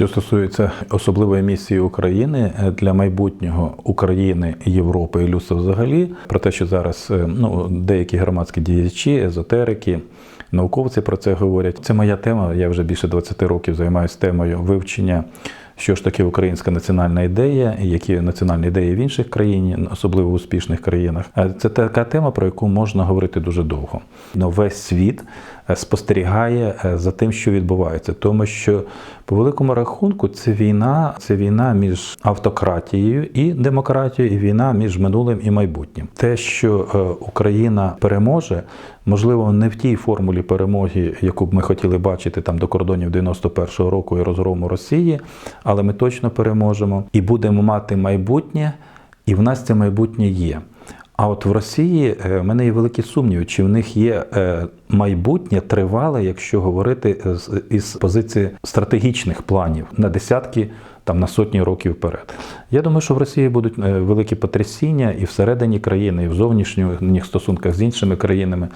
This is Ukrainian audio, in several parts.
Що стосується особливої місії України е, для майбутнього України, Європи і людства взагалі, про те, що зараз е, ну, деякі громадські діячі, езотерики, науковці про це говорять. Це моя тема. Я вже більше 20 років займаюся темою вивчення. Що ж таке українська національна ідея, які національні ідеї в інших країн, особливо в успішних країнах. Е, Це така тема, про яку можна говорити дуже довго. Но весь світ е, спостерігає е, за тим, що відбувається, тому що по великому рахунку це війна, це війна між автократією і демократією, і війна між минулим і майбутнім. Те, що Україна переможе, можливо, не в тій формулі перемоги, яку б ми хотіли бачити там до кордонів 91-го року і розгрому Росії, але ми точно переможемо і будемо мати майбутнє, і в нас це майбутнє є. А от в Росії е, в мене є великі сумніви, чи в них є е, майбутнє тривале, якщо говорити із позиції стратегічних планів на десятки, там на сотні років вперед. Я думаю, що в Росії будуть е, великі потрясіння і всередині країни, і в зовнішніх стосунках з іншими країнами.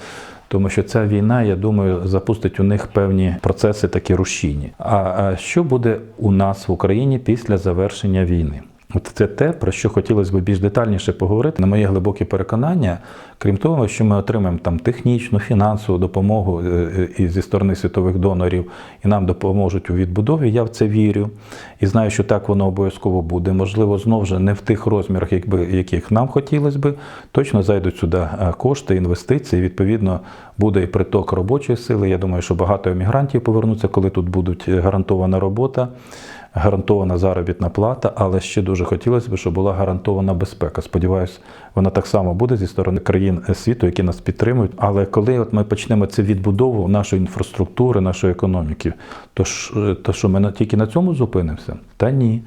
Тому що ця війна, я думаю, запустить у них певні процеси такі рушійні. А, що буде у нас в Україні після завершення війни? От це те, про що хотілося б більш детальніше поговорити. На моє глибоке переконання, крім того, що ми отримаємо там технічну, фінансову допомогу е, е, і зі сторони світових донорів, і нам допоможуть у відбудові. Я в це вірю і знаю, що так воно обов'язково буде. Можливо, знову ж не в тих розмірах, якби яких нам хотілося би. Точно зайдуть сюди е, кошти, інвестиції. Відповідно, буде і приток робочої сили. Я думаю, що багато емігрантів повернуться, коли тут будуть гарантована робота гарантована заробітна плата, але ще дуже хотілося б, щоб була гарантована безпека. Сподіваюсь, вона так само буде зі сторони країн світу, які нас підтримують. Але коли от ми почнемо цю відбудову нашої інфраструктури, нашої економіки, то ж то що ми на- тільки на цьому зупинимося? Та ні.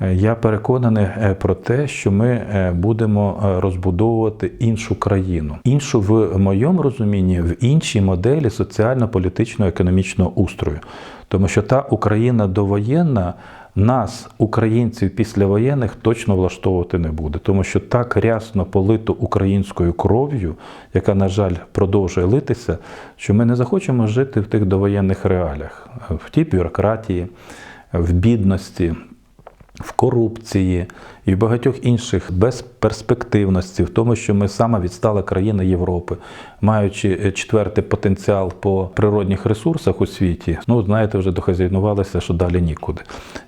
Е, Я переконаний е, про те, що ми е, будемо розбудовувати іншу країну, іншу в моєму розумінні, в іншій моделі соціально-політичного економічного устрою. Тому що та Україна довоєнна нас, українців післявоєнних, точно влаштовувати не буде, тому що так рясно политу українською кров'ю, яка, на жаль, продовжує литися, що ми не захочемо жити в тих довоєнних реаліях, в тій бюрократії, в бідності в корупції і в багатьох інших безперспективності, в тому, що ми сама відстала країна Європи, маючи е, четвертий потенціал по природних ресурсах у світі, ну знаєте, вже дохазяйнувалися, що далі нікуди.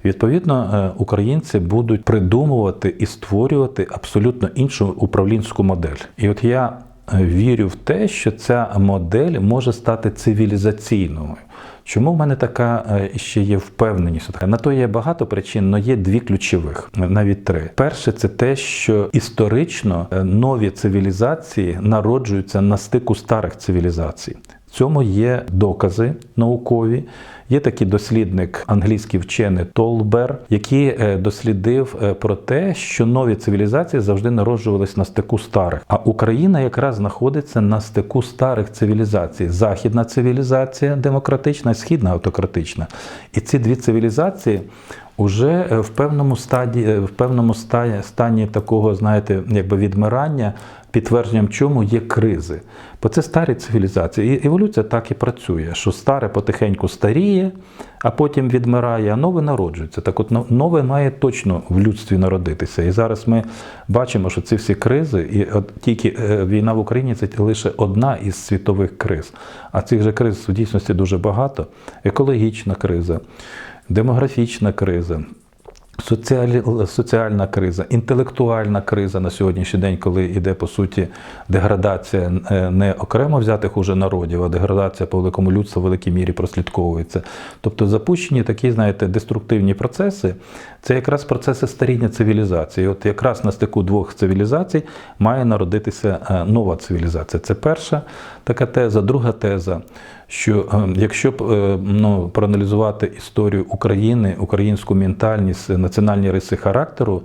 Відповідно, е, українці будуть придумувати і створювати абсолютно іншу управлінську модель. І от я е, вірю в те, що ця модель може стати цивілізаційною. Чому в мене така е, ще є впевненість? На то є багато причин, але є дві ключових, навіть три. Перше, це те, що історично е, нові цивілізації народжуються на стику старих цивілізацій. Цьому є докази наукові. Є такий дослідник, англійський вчений Толбер, який е, дослідив е, про те, що нові цивілізації завжди народжувались на стику старих. А Україна якраз знаходиться на стику старих цивілізацій: західна цивілізація демократична, східна автократична. І ці дві цивілізації. Уже е, в певному стаді, е, в певному стані, стані такого, знаєте, якби відмирання, підтвердженням чому є кризи. Бо це старі цивілізації. І еволюція так і працює, що старе потихеньку старіє, а потім відмирає, а нове народжується. Так от нове має точно в людстві народитися. І зараз ми бачимо, що ці всі кризи, і от тільки е, війна в Україні це лише одна із світових криз. А цих же криз в дійсності дуже багато. Екологічна криза, демографічна криза. Соціальна криза, інтелектуальна криза на сьогоднішній день, коли йде по суті деградація е, не окремо взятих уже народів, а деградація по великому людству в великій мірі прослідковується. Тобто запущені такі, знаєте, деструктивні процеси, це якраз процеси старіння цивілізації. От якраз на стику двох цивілізацій має народитися е, нова цивілізація. Це перша така теза, друга теза. Що е, якщо е, ну, проаналізувати історію України, українську ментальність, національні риси характеру,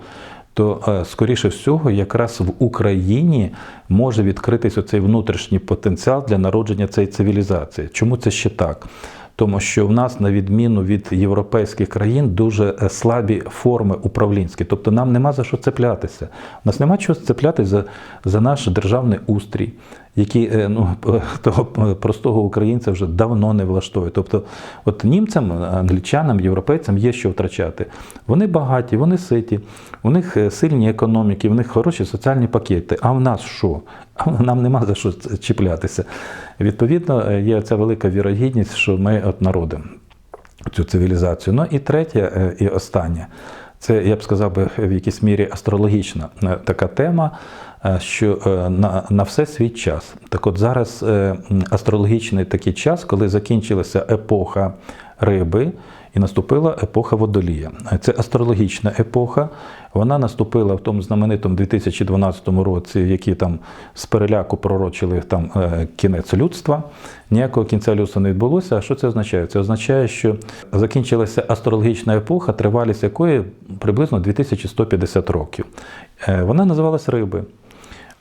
то е, скоріше всього, якраз в Україні може відкритись оцей внутрішній потенціал для народження цієї цивілізації. Чому це ще так? Тому що в нас, на відміну від європейських країн, дуже е, слабі форми управлінські. Тобто нам нема за що цеплятися. У нас нема чого цеплятися за, за наш державний устрій. Які е, ну, того простого українця вже давно не влаштовують. Тобто, от німцям, англічанам, європейцям є що втрачати. Вони багаті, вони ситі, у них е, сильні економіки, у них хороші соціальні пакети. А в нас що? Нам нема за що чіплятися. Відповідно, е, є ця велика вірогідність, що ми от народимо цю цивілізацію. Ну і третє, і останнє. Це, я б сказав би, в якійсь мірі астрологічна е, така тема, е, що е, на, на все свій час. Так от зараз астрологічний такий час, коли закінчилася епоха риби і наступила епоха водолія. Це астрологічна епоха. Вона наступила в тому знаменитому 2012 році, які там з переляку пророчили там е, кінець людства. Ніякого кінця людства не відбулося. А що це означає? Це означає, що закінчилася астрологічна епоха, тривалість якої приблизно 2150 років. Е, Вона називалась риби.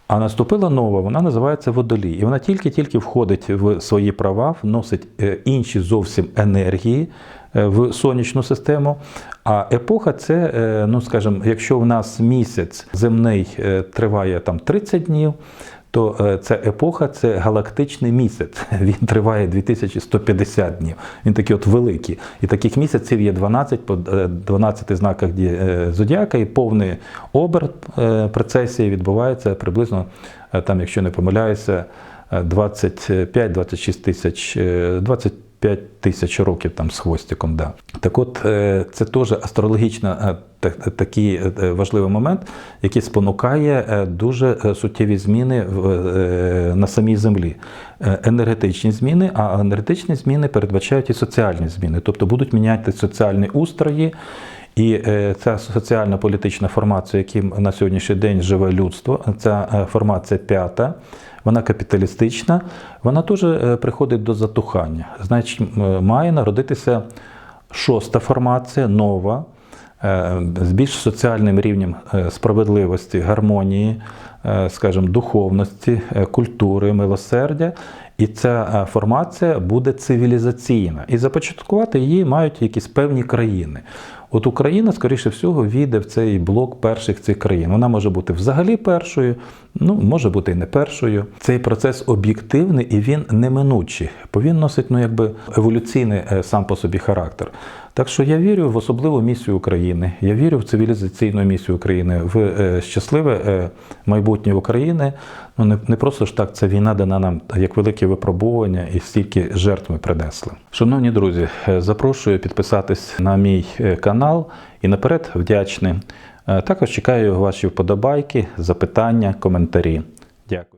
А наступила нова, вона називається водолій. І вона тільки-тільки входить в свої права, вносить е, інші зовсім енергії е, в сонячну систему. А епоха це, е, ну скажімо, якщо в нас місяць земний триває там 30 днів, то е, ця епоха це галактичний місяць. Він триває 2150 днів. Він такий от великий. І таких місяців є 12 по е, 12 знаках е, зодіака, і повний оберт процесії відбувається приблизно, там, якщо не помиляюся, 25-26 тисяч 20 5 тисяч років там з хвостиком. Да. Так от, е, це теж астрологічно е, е, такий важливий момент, який спонукає дуже суттєві зміни на самій землі. Енергетичні зміни, а енергетичні зміни передбачають і соціальні зміни, тобто будуть міняти соціальні устрої. І е, ця соціальна політична формація, яким на сьогоднішній день живе людство, ця е, формація п'ята, вона капіталістична, вона теж е, приходить до затухання. Значить, має народитися шоста формація, нова, з більш соціальним рівнем справедливості, гармонії, скажімо, духовності, культури, милосердя. І ця формація буде цивілізаційна. І започаткувати її мають якісь певні країни. От Україна, скоріше всього, війде в цей блок перших цих країн. Вона може бути взагалі першою, ну може бути і не першою. Цей процес об'єктивний і він неминучий, бо він носить ну, якби еволюційний е, сам по собі характер. Так що я вірю в особливу місію України. Я вірю в цивілізаційну місію України, в е, щасливе е, майбутнє України. Ну не, не просто ж так, ця війна дана нам як велике випробування і стільки жертв ми принесли. Шановні друзі, запрошую підписатись на мій канал і наперед вдячний. Е, Також чекаю ваші вподобайки, запитання, коментарі. Дякую.